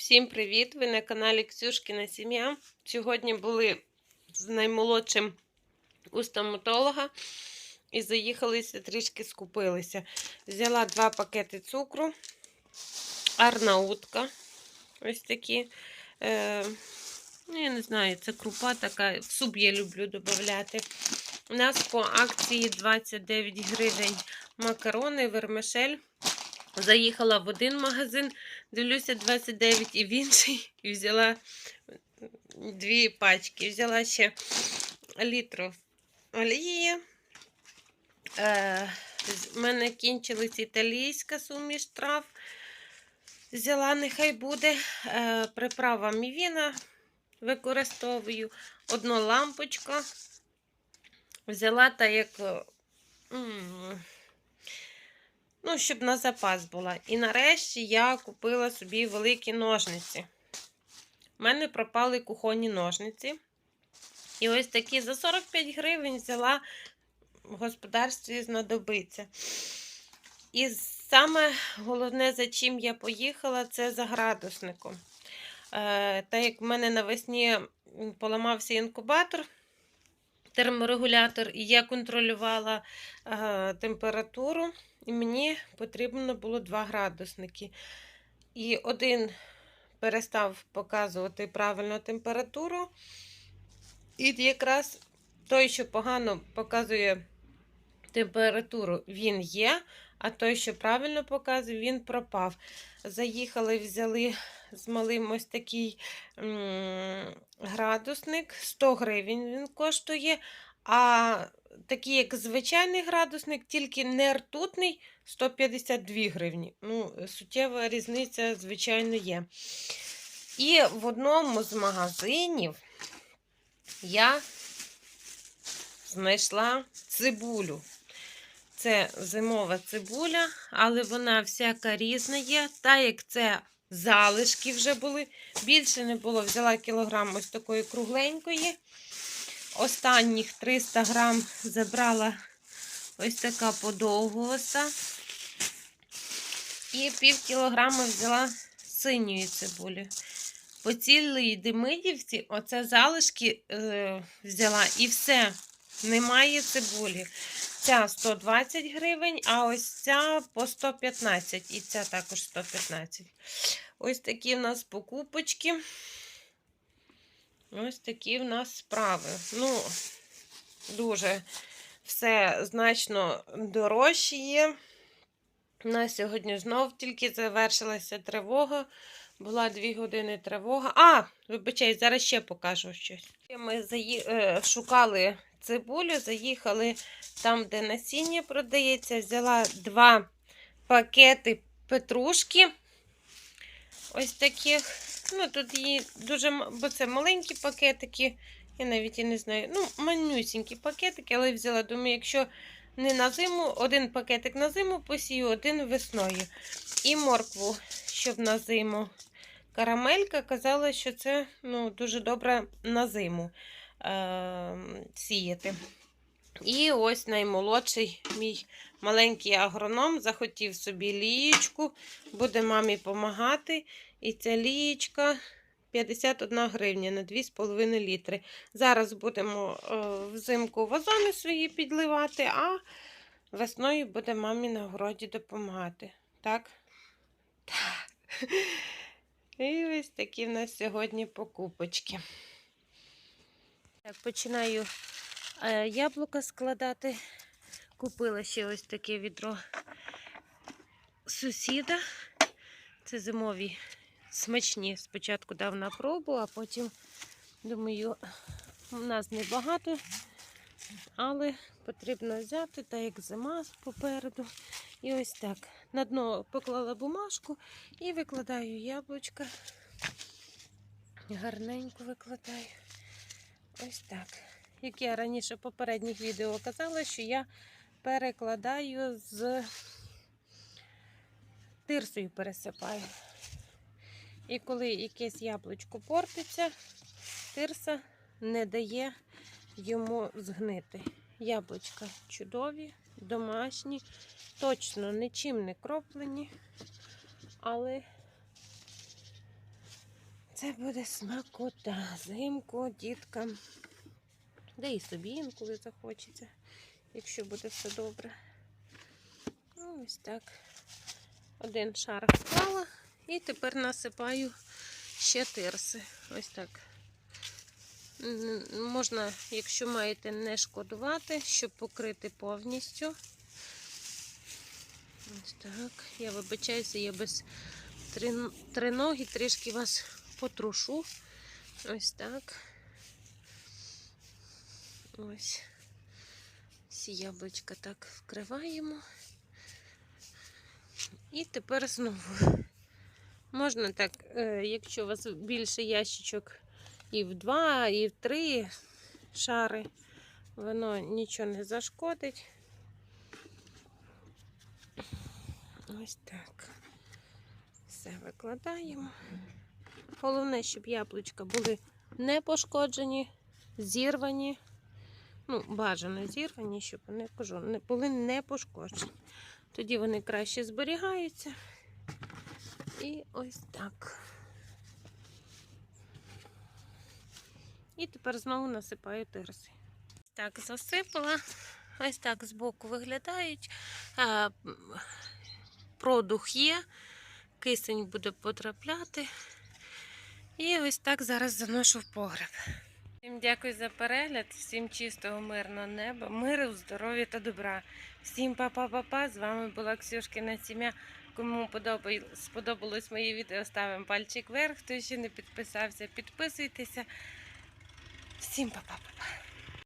Всім привіт! Ви на каналі Ксюшкіна Сім'я. Сьогодні були з наймолодшим у стоматолога і заїхалися, трішки скупилися. Взяла два пакети цукру, арнаутка. Ось такі. Е, ну, я не знаю, це крупа така. В суп я люблю додати. У нас по акції 29 гривень макарони, вермишель. Заїхала в один магазин, дивлюся 29 і в інший, і взяла дві пачки. Взяла ще літру олії. Е, в мене кінчилась італійська суміш трав. Взяла, нехай буде. Е, приправа мівіна використовую. Одну лампочку. Взяла та як. м, Ну, щоб на запас була. І нарешті я купила собі великі ножниці. У мене пропали кухонні ножниці. І ось такі за 45 гривень взяла в господарстві знадобиться. І саме головне, за чим я поїхала, це за градусником. Е, Та як в мене навесні поламався інкубатор, терморегулятор, і я контролювала е, температуру. І мені потрібно було 2 градусники. І один перестав показувати правильну температуру. І якраз той, що погано показує температуру, він є, а той, що правильно показує, він пропав. Заїхали, взяли з малим ось такий градусник. 100 гривень він коштує. А такий, як звичайний градусник, тільки не ртутний 152 гривні. Ну, суттєва різниця, звичайно, є. І в одному з магазинів я знайшла цибулю. Це зимова цибуля, але вона всяка різна є. Та як це залишки вже були. Більше не було, взяла кілограм ось такої кругленької. Останніх 300 грам забрала ось така подовгоста. І пів кілограма взяла синьої цибулі. По цілій Демидівці оце залишки е, взяла і все. Немає цибулі. Ця 120 гривень, а ось ця по 115. І ця також 115. Ось такі в нас покупочки. Ось такі в нас справи. Ну, дуже все значно дорожчає. У нас сьогодні знов тільки завершилася тривога. Була 2 години тривога. А, вибачай, зараз ще покажу щось. Ми заї... е, шукали цибулю, заїхали там, де насіння продається. Взяла два пакети петрушки. Ось таких. Ну, тут її дуже, бо це маленькі пакетики. Я навіть і не знаю. Ну, манюсінькі пакетики, але взяла. Думаю, якщо не на зиму, один пакетик на зиму посію, один весною. І моркву, щоб на зиму. Карамелька казала, що це ну, дуже добре на зиму е- сіяти. І ось наймолодший мій маленький агроном захотів собі лієчку, буде мамі допомагати. І ця лієчка 51 гривня на 2,5 літри. Зараз будемо е, взимку вазони свої підливати, а весною буде мамі на городі допомагати. Так? Так. І ось такі в нас сьогодні покупочки. Так, починаю е, яблука складати. Купила ще ось таке відро сусіда. Це зимові смачні. Спочатку дав на пробу, а потім, думаю, у нас небагато, але потрібно взяти, так як зима попереду. І ось так. На дно поклала бумажку і викладаю яблучка. Гарненько викладаю. Ось так. Як я раніше в попередніх відео казала, що я перекладаю з тирсою пересипаю. І коли якесь яблучко портиться, тирса не дає йому згнити. Яблучка чудові, домашні, точно нічим не кроплені, але Це буде смакота. Зимку діткам. Де і собі інколи захочеться, якщо буде все добре. Ну, ось так. Один шар вклала. І тепер насипаю ще тирси. Ось так. Можна, якщо маєте, не шкодувати, щоб покрити повністю. Ось так. Я вибачаюся, я без трин- триноги трішки вас потрушу. Ось так. Ось. Всі яблучка так вкриваємо. І тепер знову. Можна так, е, якщо у вас більше ящичок і в два, і в три шари, воно нічого не зашкодить. Ось так. Все викладаємо. Головне, щоб яблучка були не пошкоджені, зірвані. Ну, бажано зірвані, щоб вони були не пошкоджені. Тоді вони краще зберігаються. І ось так. І тепер знову насипаю тирси. Так, засипала. Ось так збоку виглядають. Продух є, кисень буде потрапляти. І ось так зараз заношу в погреб. Всім дякую за перегляд, всім чистого, мирного неба, миру, здоров'я та добра. Всім па-па-па-па. З вами була Ксюшкина сім'я. Кому сподобалось моє відео, ставимо пальчик вверх. Хто ще не підписався, підписуйтеся. Всім па-па-па-па.